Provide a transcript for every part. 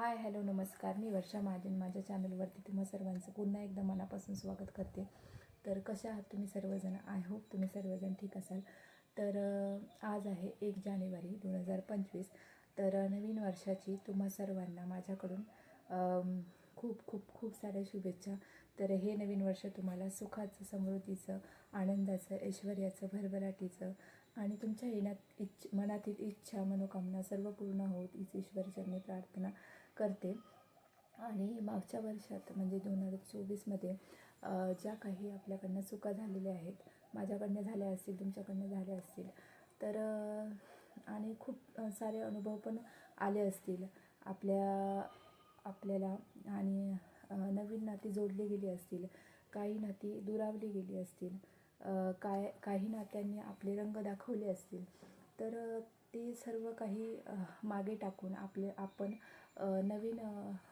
Hi hello नमस्कार. मी वर्षा महाजन. माझ्या चॅनलवरती तुम्हा सर्वांचं पुन्हा एकदा मनापासून स्वागत करते. तर कशा आहात तुम्ही सर्वजण? आय होप तुम्ही सर्वजण ठीक असाल. तर आज आहे एक जानेवारी दोन हजार पंचवीस. तर नवीन वर्षाची तुम्हा सर्वांना माझ्याकडून खूप खूप खूप साऱ्या शुभेच्छा. तर हे नवीन वर्ष तुम्हाला सुखाचं समृद्धीचं आनंदाचं ऐश्वर्याचं भरभराटीचं आणि तुमच्या येण्यात इच्छ मनातील इच्छा मनोकामना सर्व पूर्ण होत हीच ईश्वरचरणी प्रार्थना करते. आणि मागच्या वर्षात म्हणजे दोन हजार चोवीसमध्ये ज्या काही आपल्याकडनं चुका झालेल्या आहेत माझ्याकडनं झाल्या असतील तुमच्याकडनं झाल्या असतील तर आणि खूप सारे अनुभव पण आले असतील. आपल्या आपल्याला आणि नवीन नाती जोडली गेली असतील काही नाती दुरावली गेली असतील काय काही नात्यांनी आपले रंग दाखवले असतील तर ते सर्व काही मागे टाकून आपले आपण नवीन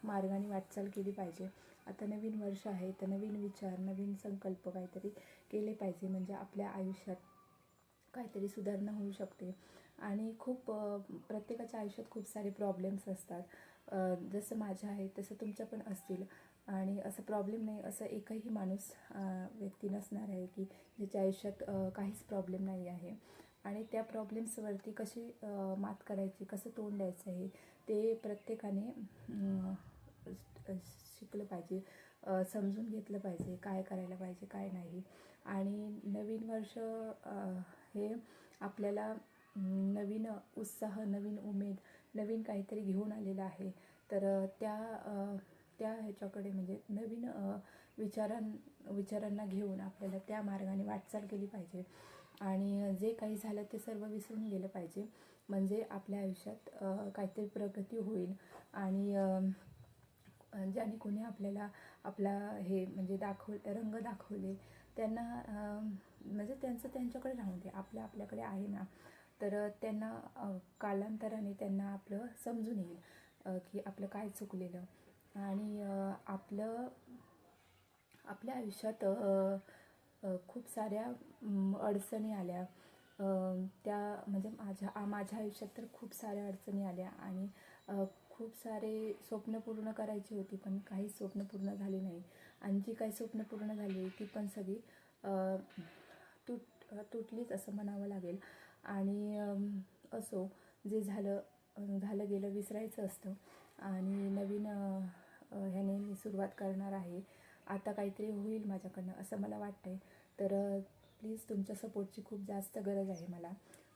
मार्गाने वाटचाल केली पाहिजे. आता नवीन वर्ष आहे तर नवीन विचार नवीन संकल्प काहीतरी केले पाहिजे. म्हणजे आपल्या आयुष्यात काहीतरी सुधारणा होऊ शकते. आणि खूप प्रत्येकाच्या आयुष्यात खूप सारे प्रॉब्लेम्स असतात. जसं माझ्या आहे तसं तुमच्या पण असतील. आणि असं प्रॉब्लेम नाही असं एकही माणूस व्यक्ती नसणार आहे की ज्याच्या आयुष्यात काहीच प्रॉब्लेम नाही आहे. आणि त्या प्रॉब्लेम्सवरती कशी मात करायची कसं तोंड द्यायचं आहे ते प्रत्येकाने शिकलं पाहिजे समजून घेतलं पाहिजे काय करायला पाहिजे काय नाही. आणि नवीन वर्ष हे आपल्याला नवीन उत्साह नवीन उमेद नवीन काहीतरी घेऊन आलेलं आहे. तर त्या त्या ह्याच्याकडे म्हणजे नवीन विचारां विचारांना घेऊन आपल्याला त्या मार्गाने वाटचाल केली पाहिजे. आणि जे काही झालं ते सर्व विसरून गेलं पाहिजे. म्हणजे आपल्या आयुष्यात काहीतरी प्रगती होईल आणि ज्याने कोणी आपल्याला आपला हे म्हणजे दाखव रंग दाखवले त्यांना म्हणजे त्यांचं त्यांच्याकडे राहून दे. आपलं आपल्याकडे आहे ना तर त्यांना कालांतराने त्यांना आपलं समजून येईल की आपलं काय चुकलेलं. आणि आपलं आपल्या आयुष्यात खूप साऱ्या अडचणी आल्या. त्या म्हणजे माझ्या माझ्या आयुष्यात तर खूप साऱ्या अडचणी आल्या आणि खूप सारे स्वप्न पूर्ण करायची होती पण काही स्वप्न पूर्ण झाली नाही. आणि जी काही स्वप्न पूर्ण झाली ती पण सगळी तुट तुटलीच असं म्हणावं लागेल. आणि असो जे झालं झालं गेलं विसरायचं असतं. आणि नवीन ह्याने मी सुरुवात करणार आहे. आता काहीतरी होईल माझ्याकडनं असं मला वाटतं आहे तर प्लीज तुमच्या सपोर्टची खूप जास्त गरज आहे मला.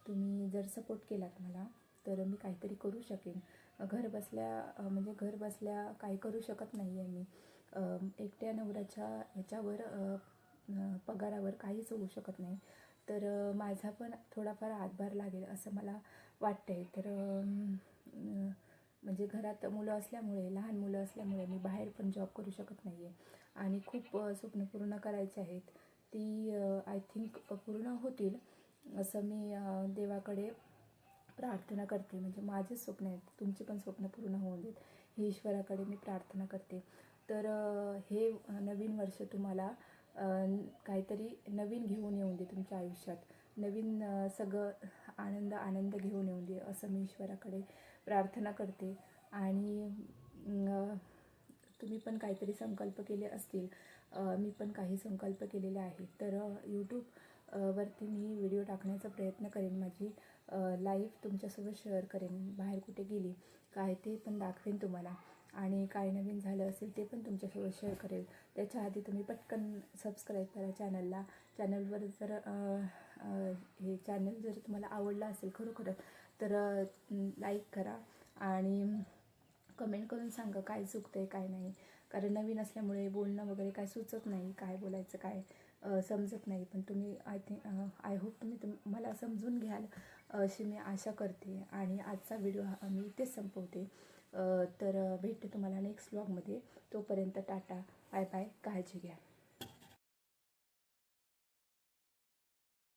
तुम्ही जर सपोर्ट केलात मला तर मी काहीतरी करू शकेन. घर बसल्या म्हणजे घर बसल्या काही करू शकत नाही आहे मी एकट्या नवऱ्याच्या ह्याच्यावर पगारावर काहीच होऊ शकत नाही. तर माझा पण थोडाफार हातभार लागेल असं मला वाटतंय. तर म्हणजे घरात मुलं असल्यामुळे लहान मुलं असल्यामुळे मी बाहेर पण जॉब करू शकत नाही आहे आणि खूप स्वप्न पूर्ण करायची आहेत. ती आय थिंक पूर्ण होतील असं मी देवाकडे प्रार्थना करते. म्हणजे माझे स्वप्न आहेत. तुमची पण स्वप्न पूर्ण होऊन देत. ही ईश्वराकडे मी प्रार्थना करते. तर हे नवीन वर्ष तुम्हाला काहीतरी नवीन घेऊन येऊन दे तुमच्या आयुष्यात. नवीन सगळं आनंद आनंद घेऊन येऊन दे असं मी ईश्वराकडे प्रार्थना करते. आणि तुम्ही पण काहीतरी संकल्प केले असतील मी पण काही संकल्प केलेले आहेत. तर यूट्यूब वरती मी व्हिडिओ टाकण्याचा प्रयत्न करेन. माझी लाईफ तुमच्यासोबत शेअर करेन. बाहेर कुठे गेली काय ते पण दाखवेन तुम्हाला. आणि काय नवीन झालं असेल ते पण तुमच्यासोबत शेअर करेल. त्याच्या आधी तुम्ही पटकन सबस्क्राईब करा चॅनलला चॅनलवर जर हे चॅनल जर तुम्हाला आवडलं असेल खरोखरच तर लाईक करा. आणि कमेंट करून सांगा काय चुकतं आहे काय नाही. कारण नवीन असल्यामुळे बोलणं वगैरे काय सुचत नाही काय बोलायचं काय समजत नाही. पण तुम्ही आय थिंक आय होप तुम्ही तुम मला समजून घ्याल अशी मी आशा करते. आणि आजचा व्हिडिओ हा मी इथेच संपवते. तर भेटते तुम्हाला नेक्स्ट ब्लॉगमध्ये तोपर्यंत टाटा बाय बाय काळजी घ्या.